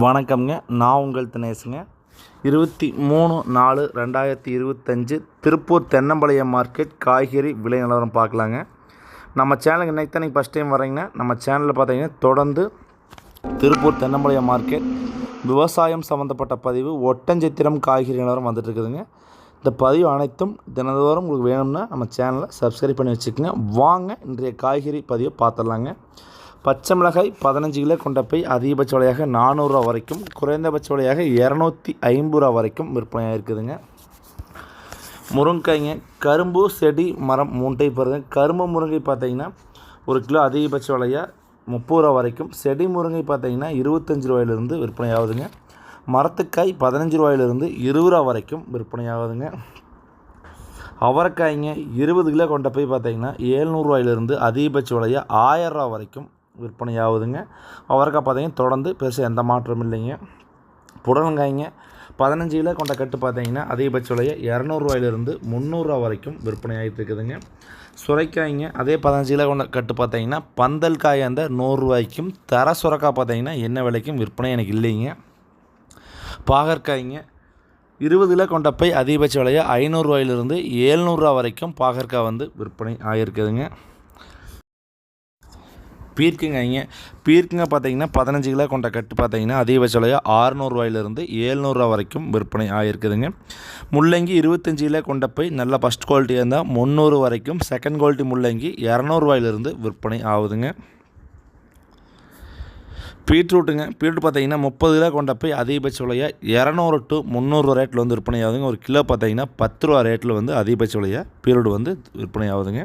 வணக்கம்ங்க. நான் உங்கள் தினேசுங்க. இருபத்தி மூணு நாலு ரெண்டாயிரத்தி இருபத்தஞ்சு திருப்பூர் தென்னம்பாளையம் மார்க்கெட் காய்கறி விலை நிலவரம் பார்க்கலாங்க. நம்ம சேனலுக்கு இன்னைக்கு தான் நீங்கள் ஃபஸ்ட் டைம் வரீங்கன்னா நம்ம சேனலில் பார்த்தீங்கன்னா தொடர்ந்து திருப்பூர் தென்னம்பாளையம் மார்க்கெட் விவசாயம் சம்மந்தப்பட்ட பதிவு ஒட்டஞ்சித்திரம் காய்கறி நிலவரம் வந்துட்டு இருக்குதுங்க. இந்த பதிவு அனைத்தும் தினந்தோறும் உங்களுக்கு வேணும்னா நம்ம சேனலை சப்ஸ்கிரைப் பண்ணி வச்சுக்கோங்க. வாங்க இன்றைய காய்கறி பதிவை பார்த்துடலாங்க. பச்சை மிளகாய் பதினஞ்சு கிலோ கொண்ட போய் அதிகபட்ச விலையாக நானூறுரூவா வரைக்கும் குறைந்தபட்ச விலையாக இரநூத்தி ஐம்பது ரூபா வரைக்கும் விற்பனையாக இருக்குதுங்க. முருங்கைங்க கரும்பு செடி மரம் மூன்றை டைப் கரும்பு முருங்கை பார்த்தீங்கன்னா ஒரு கிலோ அதிகபட்ச விலையாக முப்பது ரூபா வரைக்கும். செடி முருங்கை பார்த்தீங்கன்னா இருபத்தஞ்சி ரூபாயிலிருந்து விற்பனையாகுதுங்க. மரத்துக்காய் பதினஞ்சு ரூபாயிலிருந்து இருபது ரூபா வரைக்கும் விற்பனையாகுதுங்க. அவரைக்காய்ங்க இருபது கிலோ கொண்ட போய் பார்த்தீங்கன்னா ஏழ்நூறுவாயிலிருந்து அதிகபட்ச விலையாக ஆயிரம் ரூபா வரைக்கும் விற்பனை ஆகுதுங்க அவரைக்காய் பார்த்தீங்கன்னா தொடர்ந்து பெருசாக எந்த மாற்றமும் இல்லைங்க. புடலங்காய்ங்க பதினஞ்சு கிலோ கொண்ட கட்டு பார்த்தீங்கன்னா அதிகபட்ச விலையை இரநூறுவாயிலிருந்து முந்நூறுரூவா வரைக்கும் விற்பனை ஆகிட்டு இருக்குதுங்க சுரைக்காய்ங்க அதே பதினஞ்சு கிலோ கொண்ட கட்டு பார்த்தீங்கன்னா பந்தல் காய் அந்த நூறுரூவாய்க்கும் தர சுரக்காய் பார்த்தீங்கன்னா என்ன விலைக்கும் விற்பனை எனக்கு இல்லைங்க. பாகற்காய்ங்க இருபது கிலோ கொண்ட பை அதிகபட்ச விலையை ஐநூறுரூவாயிலிருந்து ஏழ்நூறுரூவா வரைக்கும் பாகற்காய் வந்து விற்பனை ஆகியிருக்குதுங்க பீர்க்குங்க இங்கே பீர்க்குங்க பார்த்தீங்கன்னா பதினஞ்சு கிலோ கொண்ட கட்டு பார்த்தீங்கன்னா அதிகபட்ச விலையாக ஆறுநூறுவாயிலிருந்து ஏழ்நூறுரூவா வரைக்கும் விற்பனை ஆகியிருக்குதுங்க முள்ளங்கி இருபத்தஞ்சி கிலோ கொண்ட போய் நல்ல ஃபஸ்ட் குவாலிட்டியாக இருந்தால் முந்நூறு வரைக்கும் செகண்ட் குவாலிட்டி முள்ளங்கி இரநூறுவாயிலிருந்து விற்பனை ஆகுதுங்க. பீட்ரூட்டுங்க. பீட்ரூட் பார்த்தீங்கன்னா முப்பது கிலோ கொண்ட போய் அதிகபட்ச விலையாக இரநூறு டு முந்நூறுரூவா ரேட்டில் வந்து விற்பனை ஆகுதுங்க. ஒரு கிலோ பார்த்தீங்கன்னா பத்து ரூபா ரேட்டில் வந்து அதிகபட்ச விலையாக பீட்ரூட் வந்து விற்பனை ஆகுதுங்க.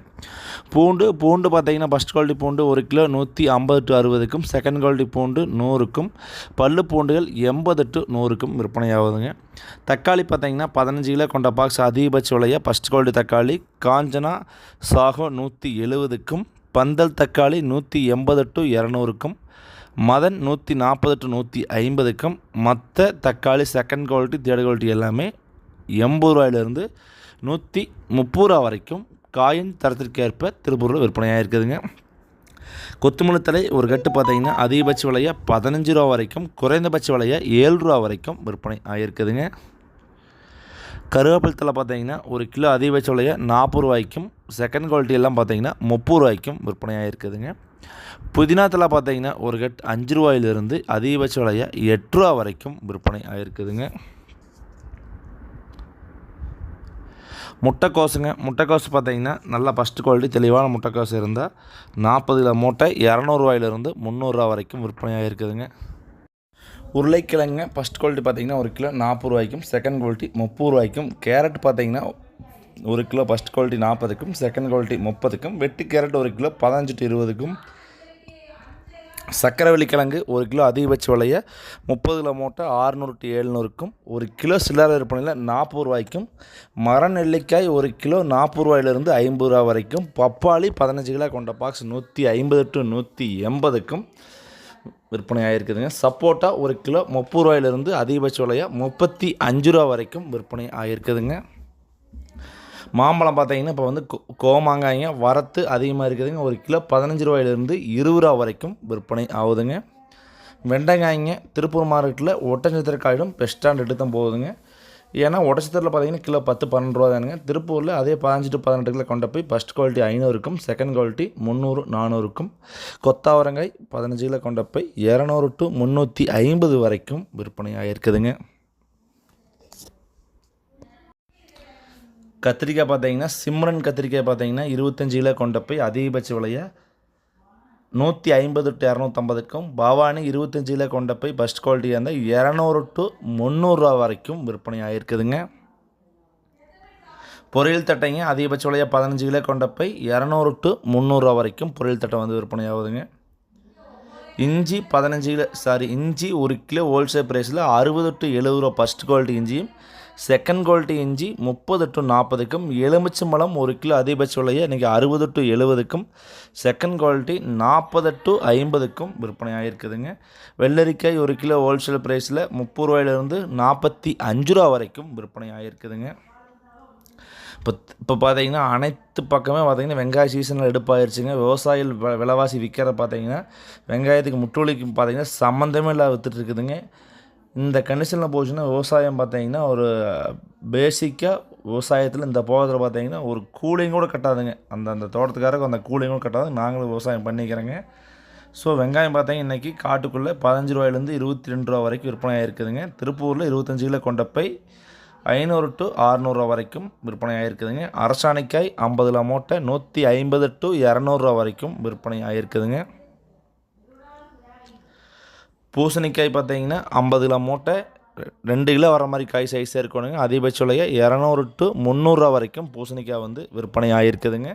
பூண்டு பூண்டு பார்த்தீங்கன்னா ஃபஸ்ட் குவாலிட்டி பூண்டு ஒரு கிலோ நூற்றி ஐம்பது டு அறுபதுக்கும் செகண்ட் குவாலிட்டி பூண்டு நூறுக்கும் பல்லு பூண்டுகள் எண்பது டு நூறுக்கும் விற்பனை ஆகுதுங்க. தக்காளி பார்த்தீங்கன்னா பதினஞ்சு கிலோ கொண்ட பாக்ஸ் அதிகபட்ச விலையாக ஃபஸ்ட் குவாலிட்டி தக்காளி காஞ்சனா சாகோ நூற்றி எழுபதுக்கும் பந்தல் தக்காளி நூற்றி எண்பது டு இரநூறுக்கும் மதன் நூற்றி நாற்பது டு நூற்றி ஐம்பதுக்கும் மற்ற தக்காளி செகண்ட் குவாலிட்டி தேர்ட் குவாலிட்டி எல்லாமே எண்பது ரூபாயிலிருந்து நூற்றி முப்பது ரூபா வரைக்கும் காயின் தரத்திற்கேற்ப திருப்பூரில் விற்பனையாக இருக்குதுங்க. கொத்துமல்லி தலை ஒரு கட்டு பார்த்தீங்கன்னா அதிகபட்ச விலையை பதினஞ்சு ரூபா வரைக்கும் குறைந்தபட்ச விலையை ஏழு ரூபா வரைக்கும் விற்பனை ஆகியிருக்குதுங்க. கருவேப்பிலை தலை பார்த்தீங்கன்னா ஒரு கிலோ அதிகபட்ச விலையை நாற்பது ரூபாய்க்கும் செகண்ட் குவாலிட்டி எல்லாம் பார்த்தீங்கன்னா முப்பது ரூபாய்க்கும் விற்பனை இருக்குதுங்க புதினா தலை பார்த்தீங்கன்னா ஒரு கட் அஞ்சு ரூபாயிலிருந்து அதிகபட்ச விலையை எட்டு ரூபா வரைக்கும் விற்பனை ஆகிருக்குதுங்க முட்டைக்கோசுங்க முட்டைக்கோசு பார்த்தீங்கன்னா நல்லா ஃபஸ்ட்டு குவாலிட்டி தெளிவான முட்டைக்கோசு இருந்தால் நாற்பது கிலோ மூட்டை இரநூறுவாயிலிருந்து முந்நூறுரூவா வரைக்கும் விற்பனை ஆகிருக்குதுங்க உருளைக்கிழங்க ஃபஸ்ட் குவாலிட்டி பார்த்தீங்கன்னா ஒரு கிலோ நாற்பது ரூபாய்க்கும் செகண்ட் குவாலிட்டி முப்பது ரூபாய்க்கும் கேரட் பார்த்தீங்கன்னா ஒரு கிலோ ஃபஸ்ட் குவாலிட்டி நாற்பதுக்கும் செகண்ட் குவாலிட்டி முப்பதுக்கும் வெட்டி கேரட் ஒரு கிலோ பதினஞ்சு டு இருபதுக்கும் சக்கரவள்ளி கிழங்கு ஒரு கிலோ அதிகபட்ச விலையை முப்பது கிலோ மூட்டை ஆறுநூறு டு எழுநூறுக்கும் ஒரு கிலோ சில்லறை விற்பனையில் நாற்பது ரூபாய்க்கும் மர நெல்லிக்காய் ஒரு கிலோ நாற்பது ரூபாயிலிருந்து ஐம்பது ரூபா வரைக்கும் பப்பாளி பதினஞ்சு கிலோ கொண்ட பாக்ஸ் நூற்றி ஐம்பது டு நூற்றி எண்பதுக்கும் விற்பனை ஆகிருக்குதுங்க சப்போட்டா ஒரு கிலோ முப்பது ரூபாயிலிருந்து அதிகபட்ச விலையாக முப்பத்தி அஞ்சு ரூபா வரைக்கும் விற்பனை ஆகிருக்குதுங்க மாம்பழம் பார்த்தீங்கன்னா இப்போ வந்து கோ கோமாங்காய்ங்க வரத்து அதிகமாக இருக்குதுங்க. ஒரு கிலோ பதினஞ்சு ரூபாயிலிருந்து இருபது ரூபா வரைக்கும் விற்பனை ஆகுதுங்க. வெண்டைக்காய்ங்க திருப்பூர் மார்க்கெட்டில் ஒட்டஞ்சத்திரக்காயிலும் பெஸ்ட்டாண்ட் எடுத்து தான் போகுதுங்க. ஏன்னா ஒட்டச்சத்திரத்தில் பார்த்தீங்கன்னா கிலோ பத்து பன்னெண்டு ரூபா தானுங்க. திருப்பூரில் அதே பதினஞ்சு டு பதினெட்டு கிலோ கொண்டு போய் ஃபஸ்ட் குவாலிட்டி ஐநூறுக்கும் செகண்ட் குவாலிட்டி முந்நூறு நானூறுக்கும் கொத்தாவரங்காய் பதினஞ்சு கிலோ கொண்ட போய் இரநூறு டு முந்நூற்றி ஐம்பது வரைக்கும் விற்பனை ஆகிருக்குதுங்க கத்திரிக்காய் பார்த்தீங்கன்னா சிம்ரன் கத்திரிக்காய் பார்த்தீங்கன்னா இருபத்தஞ்சி கிலோ கொண்ட போய் அதிகபட்ச விலையை நூற்றி ஐம்பது டு இரநூத்தம்பதுக்கும் பவானி இருபத்தஞ்சி கிலோ கொண்ட போய் பெஸ்ட் குவாலிட்டியாக இருந்தால் இரநூறு டு முந்நூறுரூவா வரைக்கும் விற்பனை ஆகிருக்குதுங்க பொரியல் தட்டைங்க அதிகபட்ச விலையாக பதினஞ்சு கிலோ கொண்ட போய் இரநூறு டு முந்நூறுரூவா வரைக்கும் பொரியல் தட்டை வந்து விற்பனை ஆகுதுங்க. இஞ்சி பதினஞ்சு கிலோ சாரி இஞ்சி ஒரு கிலோ ஹோல்சேல் ப்ரைஸில் அறுபது டு எழுபது ரூபா ஃபஸ்ட் குவாலிட்டி இஞ்சியும் செகண்ட் குவாலிட்டி இஞ்சி முப்பது டு நாற்பதுக்கும் எலுமிச்சம்பழம் ஒரு கிலோ அதிகபட்ச விலையை இன்றைக்கி அறுபது டு எழுபதுக்கும் செகண்ட் குவாலிட்டி நாற்பது டு ஐம்பதுக்கும் விற்பனை ஆகிருக்குதுங்க வெள்ளரிக்காய் ஒரு கிலோ ஹோல்சேல் ப்ரைஸில் முப்பது ரூபாயிலிருந்து நாற்பத்தி அஞ்சு ரூபா வரைக்கும் விற்பனை ஆகிருக்குதுங்க இப்போ இப்போ பார்த்தீங்கன்னா அனைத்து பக்கமே பார்த்தீங்கன்னா வெங்காய சீசனில் எடுப்பாயிருச்சுங்க. விவசாயிகள் வ- விலைவாசி விற்கிற பார்த்தீங்கன்னா வெங்காயத்துக்கு முட்டுவலிக்கு பார்த்தீங்கன்னா சம்மந்தமே இல்லாத விற்றுட்டு இருக்குதுங்க. இந்த கண்டிஷனில் போச்சுன்னா விவசாயம் பார்த்தீங்கன்னா ஒரு பேசிக்காக விவசாயத்தில் இந்த போகத்தில் பார்த்தீங்கன்னா ஒரு கூலிங் கூட கட்டாதுங்க. அந்த அந்த தோட்டத்துக்காரருக்கு அந்த கூலிங் கூட கட்டாது. நாங்களும் விவசாயம் பண்ணிக்கிறோங்க. ஸோ வெங்காயம் பார்த்தீங்கன்னா இன்றைக்கி காட்டுக்குள்ளே பதினஞ்சு ரூபாயிலேருந்து இருபத்தி ரெண்டு ரூபா வரைக்கும் விற்பனை ஆகிருக்குதுங்க திருப்பூரில் இருபத்தஞ்சு கிலோ கொண்ட பை ஐநூறு டு அறநூறுவா வரைக்கும் விற்பனை ஆகிருக்குதுங்க அரசாணிக்காய் ஐம்பது கிலோ மூட்டை நூற்றி ஐம்பது டு இரநூறுவா வரைக்கும் விற்பனை ஆகிருக்குதுங்க பூசணிக்காய் பார்த்தீங்கன்னா ஐம்பது கிலோ மூட்டை ரெண்டு கிலோ வர மாதிரி காய் சைஸாக இருக்கணுங்க. அதிகபட்ச விலையை இரநூறு டு முந்நூறுரூவா வரைக்கும் பூசணிக்காய் வந்து விற்பனை ஆகிருக்குதுங்க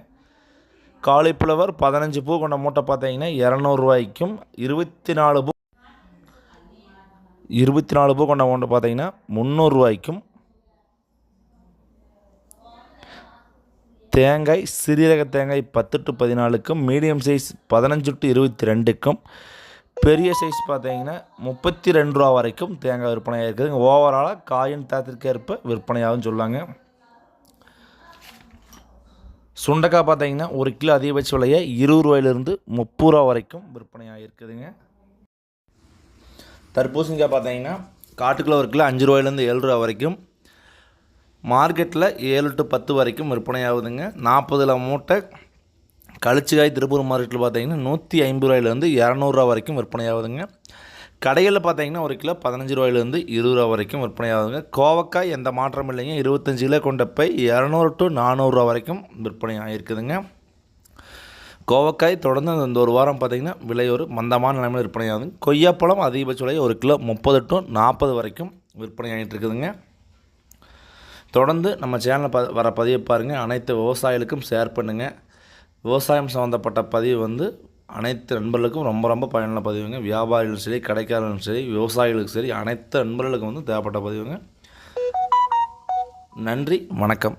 காலிஃப்ளவர் பதினஞ்சு பூ கொண்ட மூட்டை பார்த்தீங்கன்னா இரநூறுவாய்க்கும் இருபத்தி நாலு பூ இருபத்தி நாலு பூ கொண்ட மூட்டை பார்த்தீங்கன்னா முந்நூறுரூவாய்க்கும் தேங்காய் சிறியரக தேங்காய் பத்து டு பதினாலுக்கும் மீடியம் சைஸ் பதினஞ்சு டு இருபத்தி ரெண்டுக்கும் பெரிய சைஸ் பார்த்தீங்கன்னா முப்பத்தி ரெண்டு ரூபா வரைக்கும் தேங்காய் விற்பனையாக இருக்குதுங்க ஓவராலாக காயின் தாத்திற்கு ஏற்ப விற்பனையாகும் சொல்லாங்க. சுண்டக்காய் பார்த்தீங்கன்னா ஒரு கிலோ அதிகபட்ச விலையை இருபது ரூபாயிலிருந்து முப்பது ரூபா வரைக்கும் விற்பனையாக இருக்குதுங்க. தர்பூசணிக்காய் பார்த்தீங்கன்னா காட்டுக்குள்ள ஒரு கிலோ அஞ்சு ரூபாயிலேருந்து ஏழு ரூபா வரைக்கும். மார்க்கெட்டில் ஏழு டு பத்து வரைக்கும் விற்பனையாகுதுங்க. நாற்பதில் மூட்டை கழிச்சுக்காய் திருப்பூர் மார்க்கெட்டில் பார்த்தீங்கன்னா நூற்றி ஐம்பது ரூபாயிலேருந்து இரநூறுவா வரைக்கும் விற்பனை ஆகுதுங்க கடைகளில் பார்த்தீங்கன்னா ஒரு கிலோ பதினஞ்சு ரூபாயிலேருந்து இருபது ரூபா வரைக்கும் விற்பனை ஆகுதுங்க கோவக்காய் எந்த மாற்றம் இல்லைங்க. இருபத்தஞ்சு கிலோ கொண்ட போய் இரநூறு டு நானூறுரூவா வரைக்கும் விற்பனை ஆகிருக்குதுங்க கோவக்காய் தொடர்ந்து அந்த இந்த ஒரு வாரம் பார்த்தீங்கன்னா விலை ஒரு மந்தமான நிலைமையில் விற்பனை ஆகுதுங்க கொய்யாப்பழம் அதிகபட்ச விலை ஒரு கிலோ முப்பது டு நாற்பது வரைக்கும் விற்பனை ஆகிட்டு இருக்குதுங்க தொடர்ந்து நம்ம சேனலில் ப வர பதிவை பாருங்கள் அனைத்து விவசாயிகளுக்கும் ஷேர் பண்ணுங்கள் விவசாயம் சம்மந்தப்பட்ட பதிவு வந்து அனைத்து நண்பர்களுக்கும் ரொம்ப ரொம்ப பயனுள்ள பதிவுங்க. வியாபாரிகளும் சரி கடைக்காரர்களும் சரி விவசாயிகளுக்கும் சரி அனைத்து நண்பர்களுக்கும் வந்து தேவைப்பட்ட பதிவுங்க. நன்றி வணக்கம்.